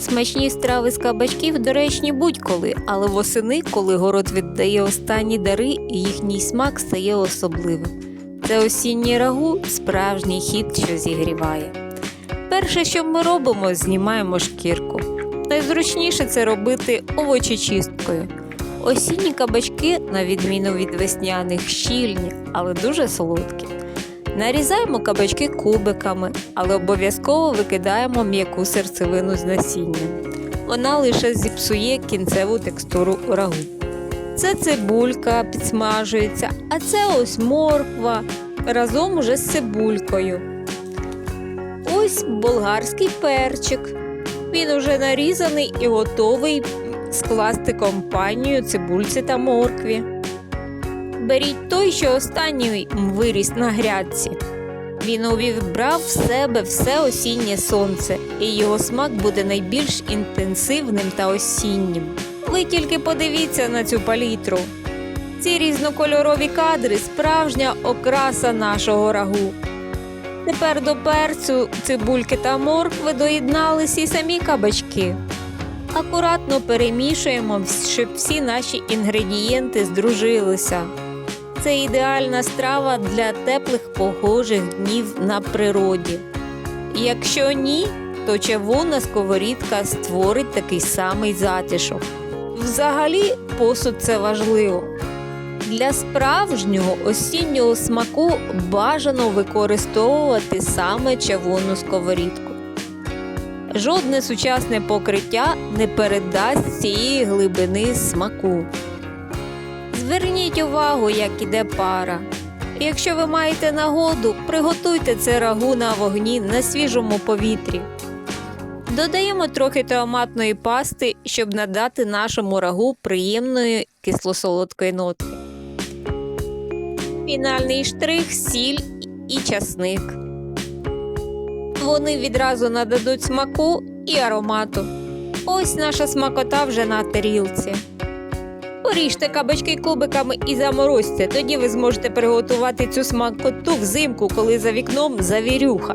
Смачні страви з кабачків доречні будь-коли, але восени, коли город віддає останні дари, їхній смак стає особливим. Це осіннє рагу справжній хід, що зігріває. Перше, що ми робимо, знімаємо шкірку. Найзручніше це робити овочечисткою. Осінні кабачки, на відміну від весняних, щільні, але дуже солодкі. Нарізаємо кабачки кубиками, але обов'язково викидаємо м'яку серцевину з насіння. Вона лише зіпсує кінцеву текстуру рагу. Це цибулька підсмажується, а це ось морква разом уже з цибулькою. Ось болгарський перчик. Він уже нарізаний і готовий скласти компанію цибульці та моркві. Беріть той, що останній виріс на грядці. Він увібрав в себе все осіннє сонце, і його смак буде найбільш інтенсивним та осіннім. Ви тільки подивіться на цю палітру. Ці різнокольорові кадри справжня окраса нашого рагу. Тепер до перцю, цибульки та моркви доєднались і самі кабачки. Акуратно перемішуємо, щоб всі наші інгредієнти здружилися. Це ідеальна страва для теплих погожих днів на природі. Якщо ні, то чавунна сковорідка створить такий самий затишок. Взагалі, посуд це важливо. Для справжнього осіннього смаку бажано використовувати саме чавунну сковорідку. Жодне сучасне покриття не передасть цієї глибини смаку. Зверніть увагу, як іде пара. Якщо ви маєте нагоду, приготуйте це рагу на вогні на свіжому повітрі. Додаємо трохи томатної пасти, щоб надати нашому рагу приємної кисло-солодкої нотки. Фінальний штрих сіль і часник. Вони відразу нададуть смаку і аромату. Ось наша смакота вже на тарілці. Поріжте кабачки кубиками і заморозьте. Тоді ви зможете приготувати цю смакоту взимку, коли за вікном завірюха.